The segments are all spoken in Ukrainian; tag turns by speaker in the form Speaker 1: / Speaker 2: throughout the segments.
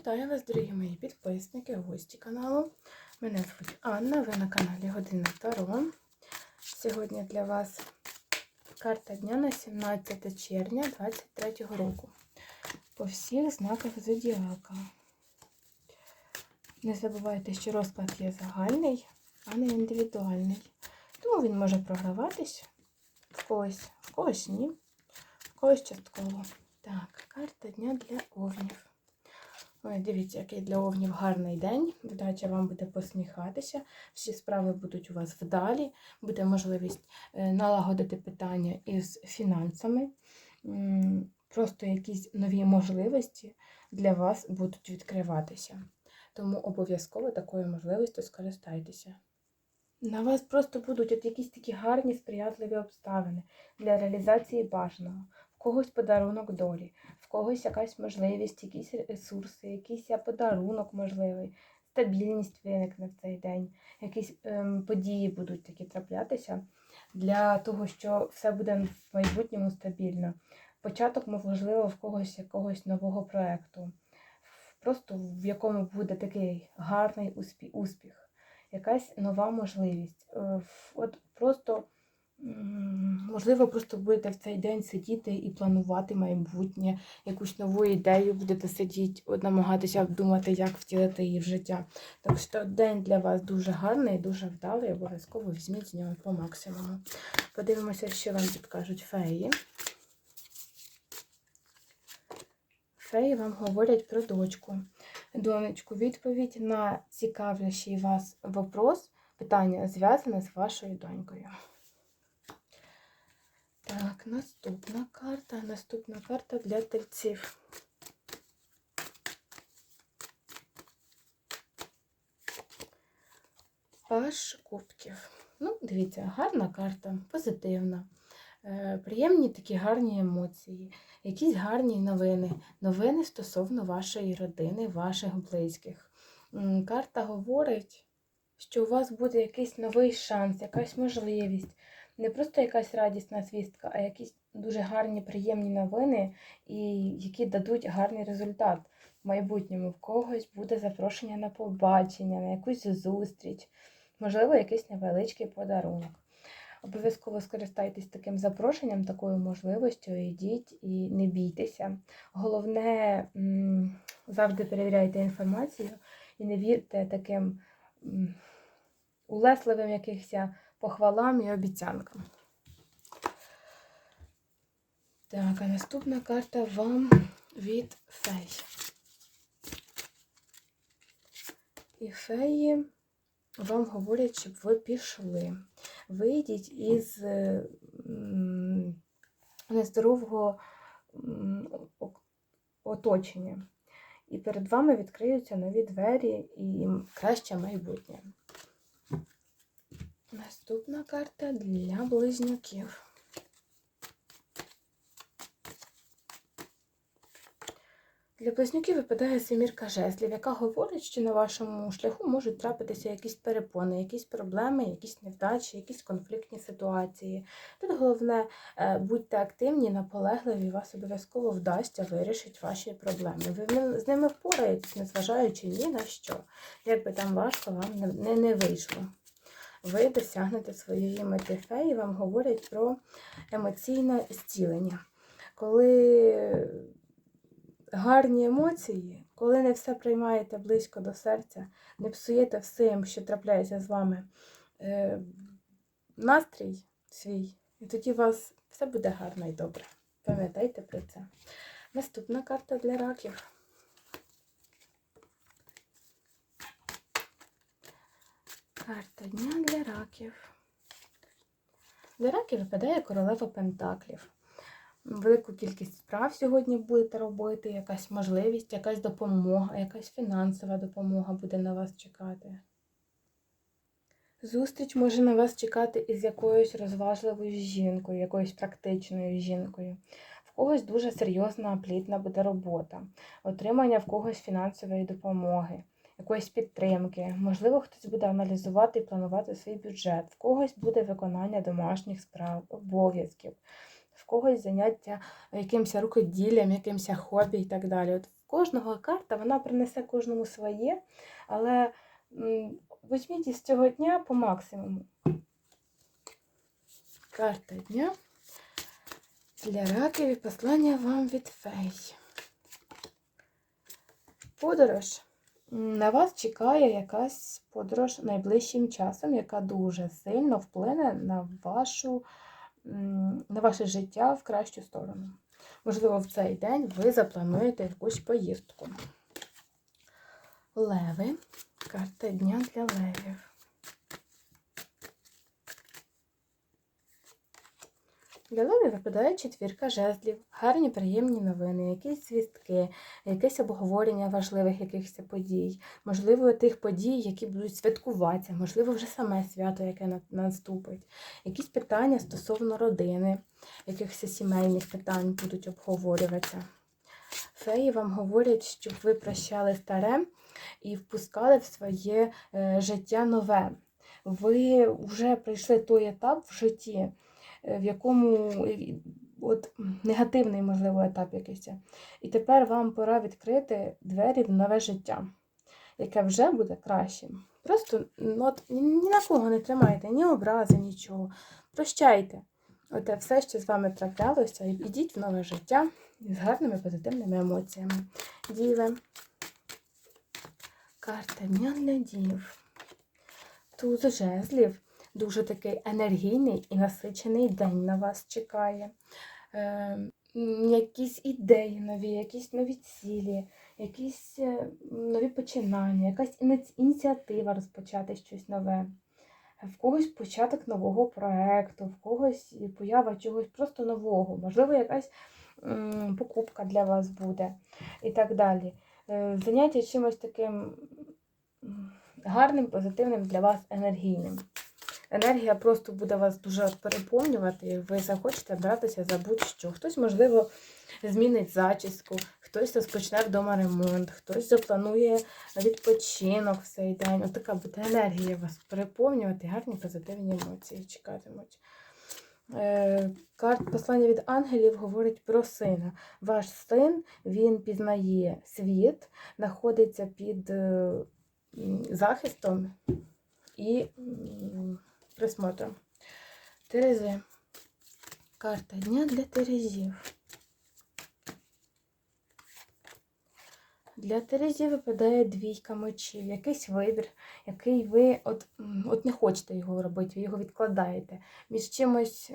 Speaker 1: Вітаю вас, дорогі мої підписники, гості каналу. Мене звуть Анна, ви на каналі Година Таро. Сьогодні для вас карта дня на 17 червня 2023 року. По всіх знаках зодіака. Не забувайте, що розклад є загальний, а не індивідуальний. Тому він може програватись в когось, в когось ні, в когось частково. Так, карта дня для овнів. Дивіться, який для овнів гарний день. Вдача вам буде посміхатися. Всі справи будуть у вас вдалі, буде можливість е, налагодити питання із фінансами. Просто якісь нові можливості для вас будуть відкриватися. Тому обов'язково такою можливістю скористайтеся. На вас просто будуть от якісь такі гарні сприятливі обставини для реалізації бажаного, когось подарунок долі, в когось якась можливість, якісь ресурси, якийсь подарунок можливий, стабільність виникне в цей день, якісь ем, події будуть такі траплятися для того, що все буде в майбутньому стабільно. Початок, можливо, в когось якогось нового проєкту, просто в якому буде такий гарний успіх. якась нова можливість. Е, От просто, можливо, просто будете в цей день сидіти і планувати майбутнє, якусь нову ідею будете сидіти, намагатися обдумати, як втілити її в життя. Так що день для вас дуже гарний, дуже вдалий, обов'язково візьміть нього по максимуму. Подивимося, що вам підкажуть феї. Феї вам говорять про дочку. Донечку, відповідь на цікавлящий вас вопрос, питання зв'язане з вашою донькою. Так, наступна карта. Наступна карта для тельців. Паш кубків. Ну, дивіться, гарна карта, позитивна. Е, Приємні такі гарні емоції, якісь гарні новини. Новини стосовно вашої родини, ваших близьких. Карта говорить, що у вас буде якийсь новий шанс, якась можливість. Не просто якась радісна звістка, а якісь дуже гарні, приємні новини, і які дадуть гарний результат в майбутньому. В когось буде запрошення на побачення, на якусь зустріч, можливо, якийсь невеличкий подарунок. Обов'язково скористайтесь таким запрошенням, такою можливістю, йдіть і не бійтеся. Головне, завжди перевіряйте інформацію і не вірте таким улесливим якихось похвалам і обіцянкам. Так, а наступна карта вам від фей. І феї вам говорять, щоб ви пішли. Вийдіть із е, нездорового оточення. І перед вами відкриються нові двері і краще майбутнє. Наступна карта для близнюків. Для близнюків випадає семірка жезлів, яка говорить, що на вашому шляху можуть трапитися якісь перепони, якісь проблеми, якісь невдачі, якісь конфліктні ситуації. Тут головне, е, будьте активні, наполегливі, вас обов'язково вдасться вирішити ваші проблеми. Ви з ними впораєтесь, незважаючи ні на що, як би там важко вам не, не вийшло. Ви досягнете своєї мети феї, вам говорять про емоційне зцілення. Коли гарні емоції, коли не все приймаєте близько до серця, не псуєте всім, що трапляється з вами, е, настрій свій, і тоді у вас все буде гарно і добре. Пам'ятайте про це. Наступна карта для раків. Карта дня для раків. Для раків випадає королева Пентаклів. Велику кількість справ сьогодні будете робити, якась можливість, якась допомога, якась фінансова допомога буде на вас чекати. Зустріч може на вас чекати із якоюсь розважливою жінкою, якоюсь практичною жінкою. В когось дуже серйозна плідна буде робота, отримання в когось фінансової допомоги, якоїсь підтримки. Можливо, хтось буде аналізувати і планувати свій бюджет, в когось буде виконання домашніх справ, обов'язків, в когось заняття якимось рукоділлям, якимось хобі і так далі. От кожного карта вона принесе кожному своє, але візьміть із цього дня по максимуму. Карта дня для раків і послання вам від фей. Подорож. На вас чекає якась подорож найближчим часом, яка дуже сильно вплине на вашу, на ваше життя в кращу сторону. Можливо, в цей день ви заплануєте якусь поїздку. Леви. Карта дня для левів. Левів випадає четвірка жезлів, гарні приємні новини, якісь звістки, якесь обговорення важливих якихось подій, можливо, тих подій, які будуть святкуватися, можливо, вже саме свято, яке наступить, якісь питання стосовно родини, якихось сімейних питань будуть обговорюватися. Феї вам говорять, щоб ви прощали старе і впускали в своє е, життя нове. Ви вже пройшли той етап в житті, в якому е, от, негативний, можливо, етап якийсь. І тепер вам пора відкрити двері в нове життя, яке вже буде кращим. Просто ну, от, ні, ні на кого не тримайте, ні образи, нічого. Прощайте. Оте все, що з вами траплялося, і йдіть в нове життя з гарними позитивними емоціями. Діви. Карта дня для дів. Туз жезлів. Дуже такий енергійний і насичений день на вас чекає. Е, якісь ідеї нові, якісь нові цілі, якісь е, нові починання, якась ініціатива розпочати щось нове. В когось початок нового проекту, в когось поява чогось просто нового, можливо, якась покупка для вас буде і так далі. Е, Заняття чимось таким гарним, позитивним для вас енергійним. Енергія просто буде вас дуже переповнювати, ви захочете братися за будь-що. Хтось, можливо, змінить зачіску, хтось розпочне вдома ремонт, хтось запланує відпочинок в цей день. Ось така буде енергія вас переповнювати, гарні позитивні емоції чекатимуть. Е, Карт послання від ангелів говорить про сина. Ваш син він пізнає світ, знаходиться під е, захистом і м, присмотром. Терези. Карта дня для Терезів. Для Терезів випадає двійка мечів, якийсь вибір, який ви от, от не хочете його робити, ви його відкладаєте. Між чимось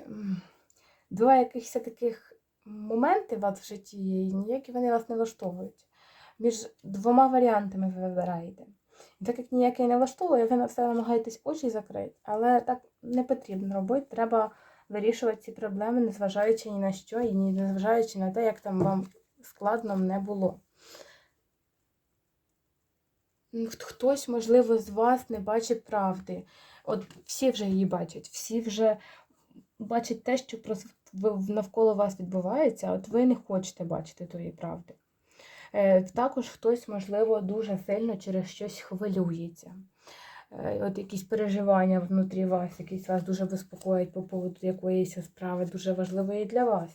Speaker 1: два якихось таких моменти у вас в житті і ніякі вони вас не влаштовують. Між двома варіантами ви вибираєте. Так як ніякий не влаштовує, ви на все намагаєтесь очі закрити, але так не потрібно робити. Треба вирішувати ці проблеми, незважаючи ні на що, і незважаючи на те, як там вам складно не було. Хтось, можливо, з вас не бачить правди. От всі вже її бачать, всі вже бачать те, що навколо вас відбувається, от ви не хочете бачити тої правди. Е, Також хтось, можливо, дуже сильно через щось хвилюється. Е, От якісь переживання внутрі вас, якісь вас дуже безпокоять по поводу якоїсь справи, дуже важливої для вас.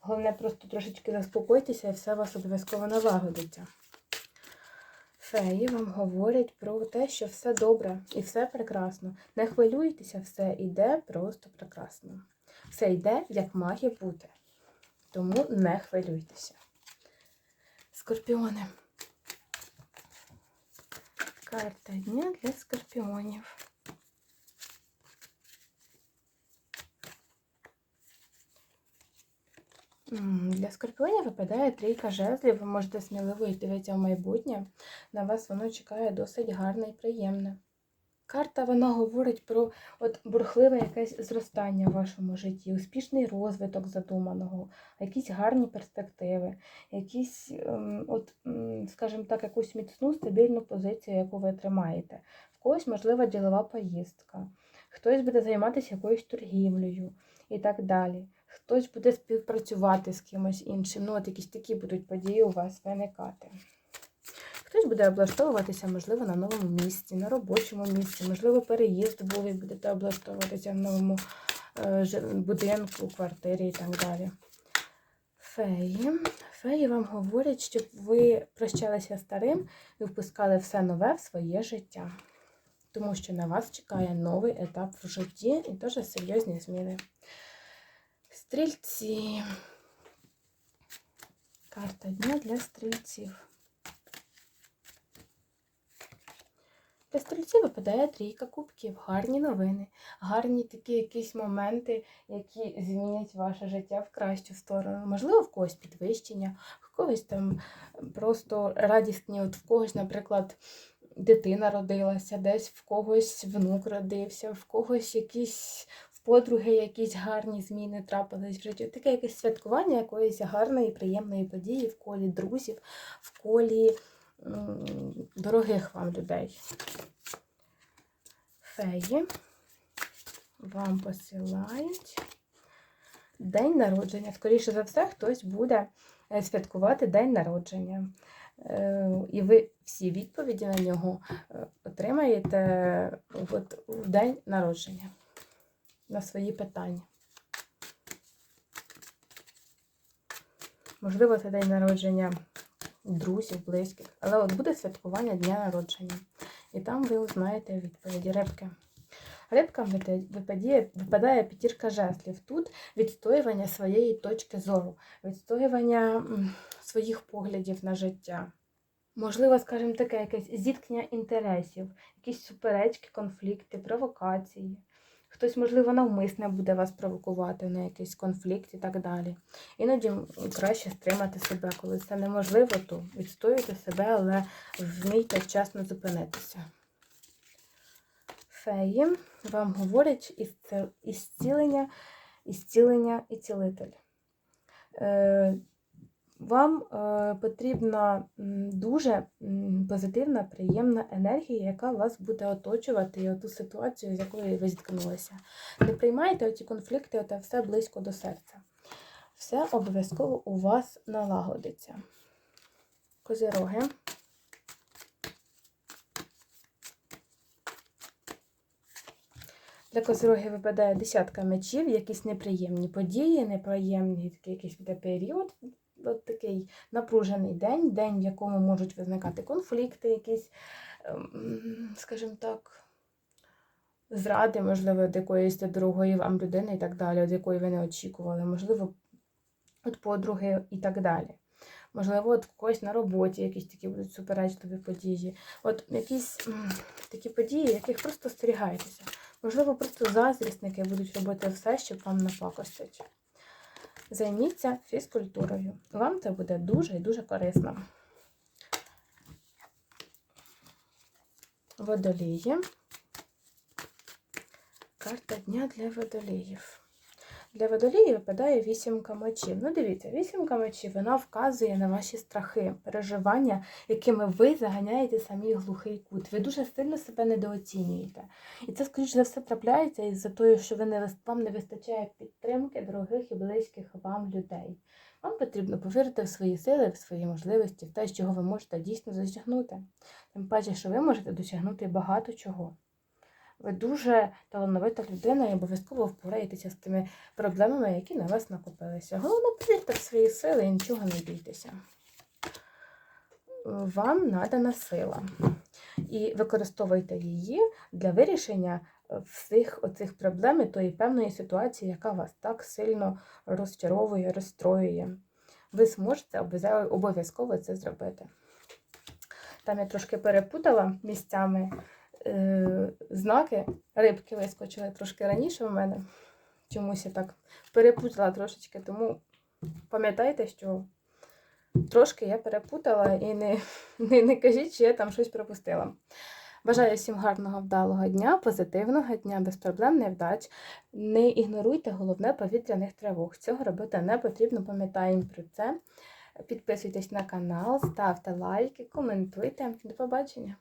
Speaker 1: Головне, просто трошечки заспокойтеся і все у вас обов'язково налагодиться. Феї вам говорять про те, що все добре і все прекрасно. Не хвилюйтеся, все йде просто прекрасно. Все йде, як має бути. Тому не хвилюйтеся. Скорпіони. Карта дня для скорпіонів. Для скорпіонів випадає трійка жезлів. Ви можете сміливо йти в майбутнє. На вас воно чекає досить гарне і приємне. Карта вона говорить про от бурхливе якесь зростання в вашому житті, успішний розвиток задуманого, якісь гарні перспективи, якісь, ем, от, скажімо так, якусь міцну стабільну позицію, яку ви тримаєте. В когось, можлива, ділова поїздка, хтось буде займатися якоюсь торгівлею і так далі. Хтось буде співпрацювати з кимось іншим. Ну, от якісь такі будуть події у вас виникати. Хтось буде облаштовуватися, можливо, на новому місці, на робочому місці, можливо, переїзд був будете облаштовуватися в новому е, будинку, квартирі і так далі. Феї. Феї вам говорять, щоб ви прощалися старим і впускали все нове в своє життя. Тому що на вас чекає новий етап в житті і дуже серйозні зміни. Стрільці. Карта дня для стрільців. Для стрільців випадає трійка кубків, гарні новини, гарні такі якісь моменти, які змінять ваше життя в кращу сторону. Можливо, в когось підвищення, в когось там просто радісні, от в когось, наприклад, дитина родилася, десь в когось внук родився, в когось якісь в подруги якісь гарні зміни трапились в житті. Таке якесь святкування якоїсь гарної, приємної події в колі друзів, в колі дорогих вам людей. Феї вам посилають день народження. Скоріше за все, хтось буде е, святкувати день народження. Е, І ви всі відповіді на нього е, отримаєте от в день народження на свої питання. Можливо, це день народження друзів, близьких, але от буде святкування дня народження. І там ви узнаєте відповіді рибки. Рибкам випадає, випадає, п'ятірка жезлів. Тут відстоювання своєї точки зору, відстоювання своїх поглядів на життя. Можливо, скажімо таке, якесь зіткнення інтересів, якісь суперечки, конфлікти, провокації. Хтось, можливо, навмисне буде вас провокувати на якийсь конфлікт і так далі. Іноді краще стримати себе. Коли це неможливо, то відстоюйте себе, але вмійте вчасно зупинитися. Феї вам говорять ісце- ісцілення, ісцілення і цілитель. Вам е, потрібна дуже позитивна, приємна енергія, яка вас буде оточувати і оту ситуацію, з якою ви зіткнулися. Не приймайте оці конфлікти, оте все близько до серця. Все обов'язково у вас налагодиться. Козироги. Для козирогів випадає десятка мечів, якісь неприємні події, неприємний якийсь період, от такий напружений день, день, в якому можуть виникати конфлікти, якісь, ем, скажімо так, зради, можливо, від якоїсь другої вам людини і так далі, від якої ви не очікували, можливо, від подруги і так далі. Можливо, от когось на роботі якісь такі будуть суперечливі події. От якісь такі події, яких просто остерігайтеся. Можливо, просто заздрісники будуть робити все, щоб вам напакостити. Займіться фізкультурою. Вам це буде дуже і дуже корисно. Водолії. Карта дня для водоліїв. Для водолії випадає вісімка мечів. Ну, дивіться, вісімка мечів вона вказує на ваші страхи, переживання, якими ви заганяєте самі глухий кут. Ви дуже сильно себе недооцінюєте. І це, скоріш за все, трапляється із-за того, що ви не, вам не вистачає підтримки дорогих і близьких вам людей. Вам потрібно повірити в свої сили, в свої можливості, в те, чого ви можете дійсно досягнути. Тим паче, що ви можете досягнути багато чого. Ви дуже талановита людина і обов'язково впораєтеся з тими проблемами, які на вас накопилися. Головне, повірте в свої сили і нічого не бійтеся. Вам надана сила. І використовуйте її для вирішення е, всіх оцих проблем і тої певної ситуації, яка вас так сильно розчаровує, розстроює. Ви зможете обов'язково це зробити. Там я трошки перепутала місцями е, знаки. Рибки вискочили трошки раніше в мене. Чомусь я так перепутала трошечки, тому пам'ятайте, що трошки я перепутала і не, не, не кажіть, що я там щось пропустила. Бажаю всім гарного вдалого дня, позитивного дня, без проблем, невдач. Не ігноруйте головне повітряних тривог. Цього робити не потрібно, пам'ятаємо про це. Підписуйтесь на канал, ставте лайки, коментуйте. До побачення!